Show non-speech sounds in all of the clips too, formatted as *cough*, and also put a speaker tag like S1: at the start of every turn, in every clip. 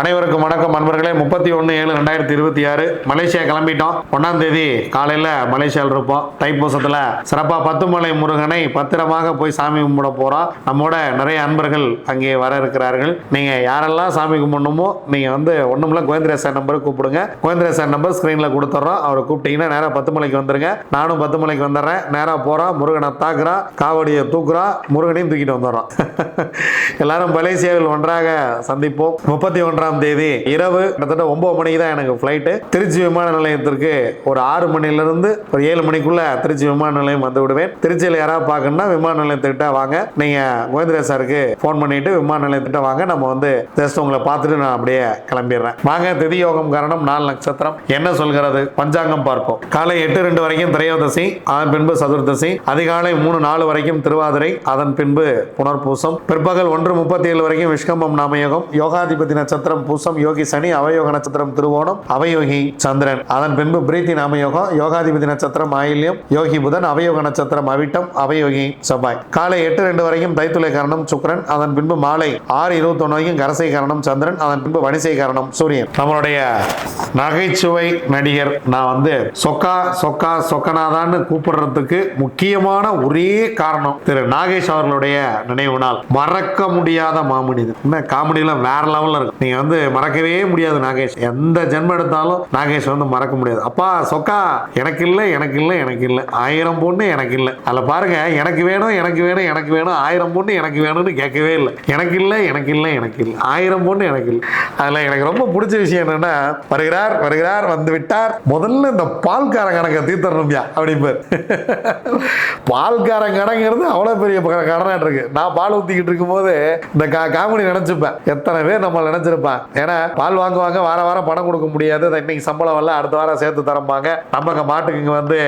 S1: அனைவருக்கும் வணக்கம் நண்பர்களே. முப்பத்தி ஒன்று ஏழு ரெண்டாயிரத்தி இருபத்தி ஆறு. மலேசியா கிளம்பிட்டோம். ஒன்றாம் தேதி காலையில் மலேசியாவில் இருப்போம். தைப்பூசத்தில் சிறப்பாக பத்துமலை முருகனை பத்திரமாக போய் சாமி கும்பிட போகிறோம் நம்மோட நிறைய அன்பர்கள் அங்கே வர இருக்கிறார்கள். நீங்கள் யாரெல்லாம் சாமி கும்பிடணுமோ நீங்கள் வந்து ஒன்றுமில்ல கோவிந்தரே சார் நம்பருக்கு கூப்பிடுங்க. கோவிந்தரே சார் நம்பர் ஸ்க்ரீனில் கொடுத்துட்றோம் அவரை கூப்பிட்டீங்கன்னா நேராக பத்துமலைக்கு வந்துருங்க. நானும் பத்துமலைக்கு வந்துடுறேன். நேராக போகிறோம் முருகனை தாக்குறான் காவடியை தூக்குறான் முருகனையும் தூக்கிட்டு வந்துடுறோம். *laughs* எல்லாரும் மலேசியாவில் ஒன்றாக சந்திப்போம். முப்பத்தி ஒன்றாம் தேதி இரவு கிட்டத்தட்ட ஒன்பது மணிக்கு தான் எனக்கு ஃப்ளைட்டு திருச்சி விமான நிலையத்திற்கு ஒரு ஆறு மணிலிருந்து ஒரு ஏழு மணிக்குள்ள திருச்சி விமான நிலையம் வந்து விடுவேன். திருச்சியில் யாராவது பார்க்கணும்னா விமான நிலையத்திட்ட வாங்க. நீங்கள் கோவிந்தரே சாருக்கு ஃபோன் பண்ணிட்டு விமான நிலையத்திட்ட வாங்க. நம்ம வந்து ஜஸ்ட் உங்களை பார்த்துட்டு நான் அப்படியே கிளம்பிடுறேன். வாங்க திதி யோகம் காரணம் நாலு நட்சத்திரம். என்ன சொல்கிறது? பஞ்சாங்கம் பார்ப்போம். காலை எட்டு ரெண்டு வரைக்கும் திரையோதசி அதன் பின்பு சதுர்தசி அதிகாலை மூணு நாலு வரைக்கும் திருவாதிரை அதன் பின்பு புனர்பூசம். பிற்பகல் ஒன்று முப்பத்தி ஏழு வரைக்கும் விஷ்கம்பம் நாமயோகம் யோகாதிபதி நட்சத்திரம் பூசம் யோகி சனி அவயோக நட்சத்திரம் திருவோணம் அவயோகி சந்திரன். அதன் பின்பு பிரீத்தி நாமயோகம் யோகாதிபதி நட்சத்திரம் ஆயில்யம் யோகி புதன் அவயோக நட்சத்திரம் அவிட்டம் அவயோகி செவ்வாய். காலை எட்டு ரெண்டு வரைக்கும் தைத்துளை கரணம் சுக்கரன். அதன் பின்பு மாலை ஆறு இருபத்தொன்னு வரைக்கும் கரசை கரணம் சந்திரன். அதன் பின்பு வணிசை கரணம் சூரியன். நம்மளுடைய நகைச்சுவை நடிகர் நான் வந்து சொக்கா சொக்கா சொக்கநாதான்னு கூப்பிடுறதுக்கு முக்கியமான ஒரே காரணம் திரு நாகேஷ் அவர்களுடைய நினைவு நாள். மறக்க முடியாத மாமனிதன். என்ன காமெடியெல்லாம் வேற லெவல்ல இருக்கு. நீங்கள் வந்து மறக்கவே முடியாது நாகேஷ். எந்த ஜென்மம் எடுத்தாலும் நாகேஷ் வந்து மறக்க முடியாது. அப்பா சொக்கா எனக்கு இல்லை எனக்கு இல்லை எனக்கு இல்லை. ஆயிரம் பொண்ணு எனக்கு இல்லை. அதில் பாருங்க எனக்கு வேணும் எனக்கு வேணும் எனக்கு வேணும். ஆயிரம் பொண்ணு எனக்கு வேணும்னு கேட்கவே இல்லை. எனக்கு இல்லை எனக்கு இல்லை எனக்கு இல்லை. ஆயிரம் பொண்ணு எனக்கு இல்லை. அதில் எனக்கு ரொம்ப பிடிச்ச விஷயம் என்னன்னா வருகிறார் வருகிறார் வந்து விட்டார். முதல்ல இந்த பால்கார கணக்கை தீர்த்தரணும்யா அப்படிம்பார். பால்கார கணங்கிறது அவ்வளோ பெரிய ப- கடனாட்டு இருக்கு. நான் பால் ஊற்றிக்கிட்டு இருக்கும்போது இந்த கா காமெடி நினச்சிப்பேன். எத்தனை பேர் நம்ம நினச்சிருப்பேன் ஏன்னா பால் வாங்குவாங்க வார வாரம் பணம் கொடுக்க முடியாது. இன்னைக்கு சம்பளம் வரல அடுத்த வாரம் சேர்த்து தரம்பாங்க. நம்ம இங்க மாட்டுக்கு இங்கே வந்து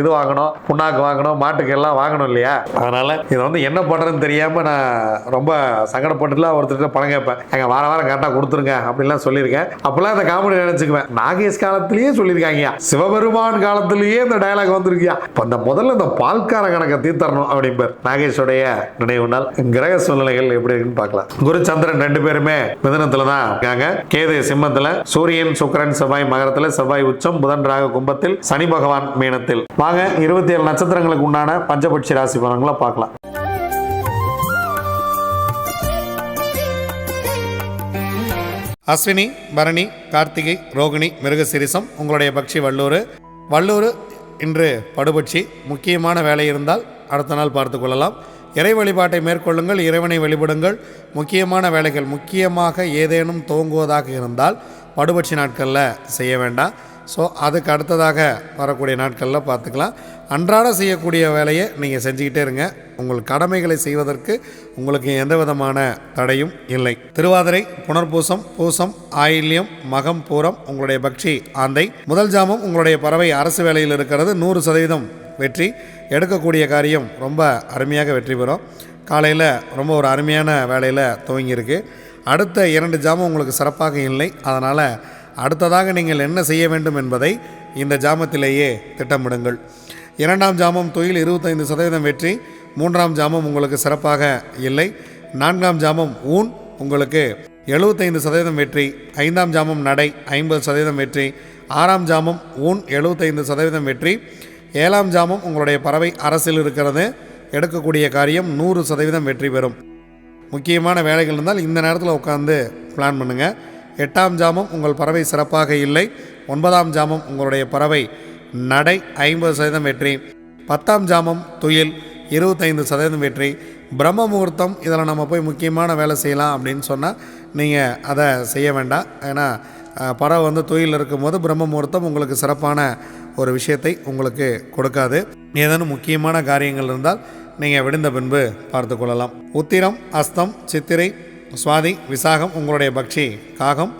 S1: இது வாங்கணும் புண்ணாக்கு வாங்கணும் மாட்டுக்கு எல்லாம் வாங்கணும் இல்லையா? அதனால இதை வந்து என்ன பண்ணுறதுன்னு தெரியாமல் நான் ரொம்ப சங்கடப்பட்டுலாம் ஒருத்தர்கிட்ட பணம் கேட்பேன். எங்கள் வார வாரம் கரெக்டாக கொடுத்துருங்க அப்படின்லாம் சொல்லியிருக்கேன். அப்போல்லாம் இந்த காமெடி நினச்சிக்குவேன். நாகேஷ் காலத்திலேயே சொல்லியிருக்காங்கயா சிவபெருமான் காலத்திலேயே இந்த டயலாக் வந்திருக்கியா? இப்போ இந்த முதல்ல இந்த பால்கார கணக்கை தீர்த்தரணும் அப்படிம்பார். நாகேஷோடைய நினைவு நாள். கிரக சூழ்நிலைகள் எப்படி இருக்குன்னு பார்க்கலாம். குரு சந்திரன் ரெண்டு பேருமே மிதனத்தில் தான் இருக்காங்க. கேது சிம்மத்துல சூரியன் சுக்கரன் செவ்வாய் மகரத்துல செவ்வாய் உச்சம் புதன் ராக கும்பத்தில் சனி பகவான் மீனத்தில். வாங்க இருபத்தி ஏழு நட்சத்திரங்களுக்கு உண்டான பஞ்சபட்சி ராசி பலன்களை பார்க்கலாம். அஸ்வினி பரணி கார்த்திகை ரோகிணி மிருகசிரிசம் உங்களுடைய பக்ஷி வள்ளூர் வள்ளூர் இன்று படுபட்சி. முக்கியமான வேலை இருந்தால் அடுத்த நாள் பார்த்து கொள்ளலாம். இறை வழிபாட்டை மேற்கொள்ளுங்கள் இறைவனை வழிபடுங்கள். முக்கியமான வேலைகள் முக்கியமாக ஏதேனும் துவங்குவதாக இருந்தால் படுபட்சி நாட்களில் செய்ய வேண்டாம். ஸோ அதுக்கு அடுத்ததாக வரக்கூடிய நாட்களில் பார்த்துக்கலாம். அன்றாட செய்யக்கூடிய வேலையை நீங்கள் செஞ்சுக்கிட்டே இருங்க. உங்கள் கடமைகளை செய்வதற்கு உங்களுக்கு எந்த விதமான தடையும் இல்லை. திருவாதிரை புனர்பூசம் பூசம் ஆயில்யம் மகம் பூரம் உங்களுடைய பக்ஷி ஆந்தை. முதல் ஜாமம் உங்களுடைய பறவை அரசு வேலையில் இருக்கிறது. நூறு சதவீதம் வெற்றி எடுக்கக்கூடிய காரியம் ரொம்ப அருமையாக வெற்றி பெறும். காலையில் ரொம்ப ஒரு அருமையான வேலையில் துவங்கியிருக்கு. அடுத்த இரண்டு ஜாமம் உங்களுக்கு சிறப்பாக இல்லை. அதனால் அடுத்ததாக நீங்கள் என்ன செய்ய வேண்டும் என்பதை இந்த ஜாமத்திலேயே திட்டமிடுங்கள். இரண்டாம் ஜாமம் தொழில் இருபத்தைந்து சதவீதம் வெற்றி மூன்றாம் ஜாமம் உங்களுக்கு சிறப்பாக இல்லை. நான்காம் ஜாமம் ஊன் உங்களுக்கு எழுபத்தைந்து சதவீதம் வெற்றி ஐந்தாம் ஜாமம் நடை ஐம்பது சதவீதம் வெற்றி ஆறாம் ஜாமம் ஊன் எழுபத்தைந்து சதவீதம் வெற்றி ஏழாம் ஜாமம் உங்களுடைய பறவை அரசில் இருக்கிறது. எடுக்கக்கூடிய காரியம் நூறு சதவீதம் வெற்றி பெறும். முக்கியமான வேலைகள் இருந்தால் இந்த நேரத்தில் உட்காந்து பிளான் பண்ணுங்கள் எட்டாம் ஜாமம் உங்கள் பறவை சிறப்பாக இல்லை. ஒன்பதாம் ஜாமம் உங்களுடைய பறவை நடை ஐம்பது சதவீதம் வெற்றி. பத்தாம் ஜாமம் துயில் இருபத்தைந்து சதவீதம் வெற்றி. பிரம்ம முகூர்த்தம் இதில் நம்ம போய் முக்கியமான வேலை செய்யலாம் அப்படின்னு சொன்னால் நீங்கள் அதை செய்ய வேண்டாம். ஏன்னா பறவை வந்து துயில் இருக்கும்போது பிரம்ம முகூர்த்தம் உங்களுக்கு சிறப்பான ஒரு விஷயத்தை உங்களுக்கு கொடுக்காது. ஏதேனும் முக்கியமான காரியங்கள் இருந்தால் நீங்கள் விடுந்த பின்பு பார்த்து கொள்ளலாம். உத்திரம் அஸ்தம் சித்திரை சுவாதி விசாகம் உங்களுடைய பக்ஷி காகம்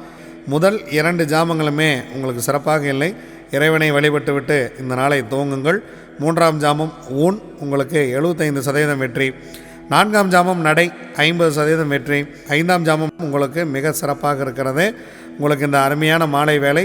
S1: முதல் இரண்டு ஜாமங்களுமே உங்களுக்கு சிறப்பாக இல்லை. இறைவனை வழிபட்டு விட்டு இந்த நாளை துவங்குங்கள். மூன்றாம் ஜாமம் ஊன் உங்களுக்கு எழுபத்தைந்து சதவீதம் வெற்றி. நான்காம் ஜாமம் நடை ஐம்பது சதவீதம் வெற்றி. ஐந்தாம் ஜாமம் உங்களுக்கு மிக சிறப்பாக இருக்கிறது. உங்களுக்கு இந்த அருமையான மாலை வேலை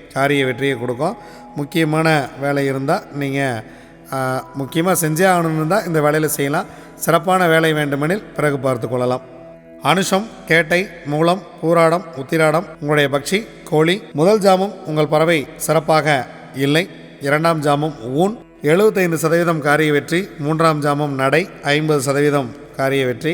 S1: காரிய வெற்றியை கொடுக்கும். முக்கியமான வேலை இருந்தால் நீங்கள் முக்கியமாக செஞ்சே ஆகணும்னு தான் இந்த வேலையில் செய்யலாம். சிறப்பான வேலை வேண்டுமெனில் பிறகு பார்த்து கொள்ளலாம். அனுஷம் கேட்டை மூலம் பூராடம் உத்திராடம் உங்களுடைய பக்ஷி கோழி முதல் ஜாமும் உங்கள் பறவை சிறப்பாக இல்லை. இரண்டாம் ஜாமும் ஊன். எழுபத்தைந்து சதவீதம் காரிய வெற்றி மூன்றாம் ஜாமம் நடை ஐம்பது சதவீதம் காரிய வெற்றி.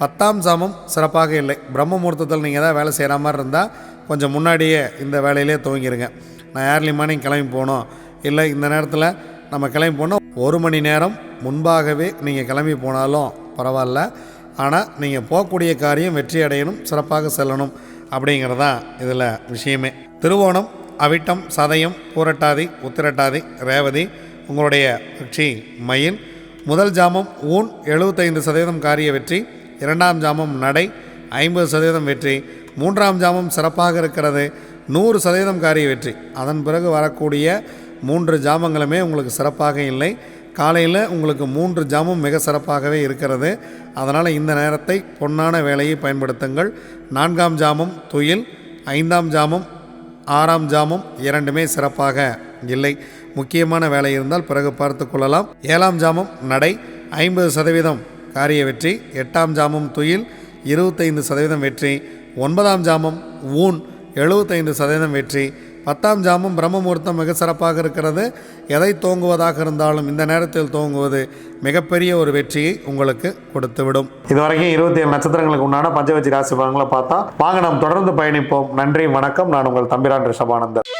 S1: பத்தாம் சாமம் சிறப்பாக இல்லை. பிரம்ம முகூர்த்தத்தில் நீங்கள் ஏதாவது வேலை செய்கிற மாதிரி இருந்தால் கொஞ்சம் முன்னாடியே இந்த வேலையிலே துவங்கிடுங்க நான் ஏர்லி மார்னிங் கிளம்பி போகணும். இல்லை இந்த நேரத்தில் நம்ம கிளம்பி போனோம் ஒரு மணி நேரம் முன்பாகவே நீங்கள் கிளம்பி போனாலும் பரவாயில்ல. ஆனால் நீங்கள் போகக்கூடிய காரியம் வெற்றி அடையணும் சிறப்பாக செல்லணும் அப்படிங்கிறது தான் இதில் விஷயமே. திருவோணம் அவிட்டம் சதயம் பூரட்டாதி உத்திரட்டாதி ரேவதி உங்களுடைய கட்சி மயில். முதல் ஜாமம் ஊன் எழுபத்தைந்து சதவீதம் காரிய வெற்றி. இரண்டாம் ஜாமம் நடை ஐம்பது சதவீதம் வெற்றி மூன்றாம் ஜாமம் சிறப்பாக இருக்கிறது நூறு சதவீதம் காரிய வெற்றி. அதன் பிறகு வரக்கூடிய மூன்று ஜாமங்களுமே உங்களுக்கு சிறப்பாக இல்லை. காலையில் உங்களுக்கு மூன்று ஜாமும் மிக சிறப்பாகவே இருக்கிறது. அதனால் இந்த நேரத்தை பொன்னான வேலையை பயன்படுத்துங்கள். நான்காம் ஜாமம் துயில் ஐந்தாம் ஜாமம் ஆறாம் ஜாமம் இரண்டுமே சிறப்பாக இல்லை. முக்கியமான வேலை இருந்தால் பிறகு பார்த்து கொள்ளலாம். ஏழாம் ஜாமம் நடை ஐம்பது சதவீதம் காரிய வெற்றி எட்டாம் ஜாமம் துயில் இருபத்தைந்து சதவீதம் வெற்றி ஒன்பதாம் ஜாமம் ஊன் எழுபத்தைந்து சதவீதம் வெற்றி பத்தாம் ஜாமம் பிரம்மமுகூர்த்தம் மிக சிறப்பாக இருக்கிறது. எதை தோங்குவதாக இருந்தாலும் இந்த நேரத்தில் தோங்குவது மிகப்பெரிய ஒரு வெற்றியை உங்களுக்கு கொடுத்துவிடும். இதுவரைக்கும் இருபத்தி ஏழு நட்சத்திரங்களுக்கு உண்டான பஞ்சவச்சி ராசி பலன்களை பார்த்தா வாங்க நாம் தொடர்ந்து பயணிப்போம். நன்றி வணக்கம். நான் உங்கள் தம்பிரான் ரிஷபானந்தர்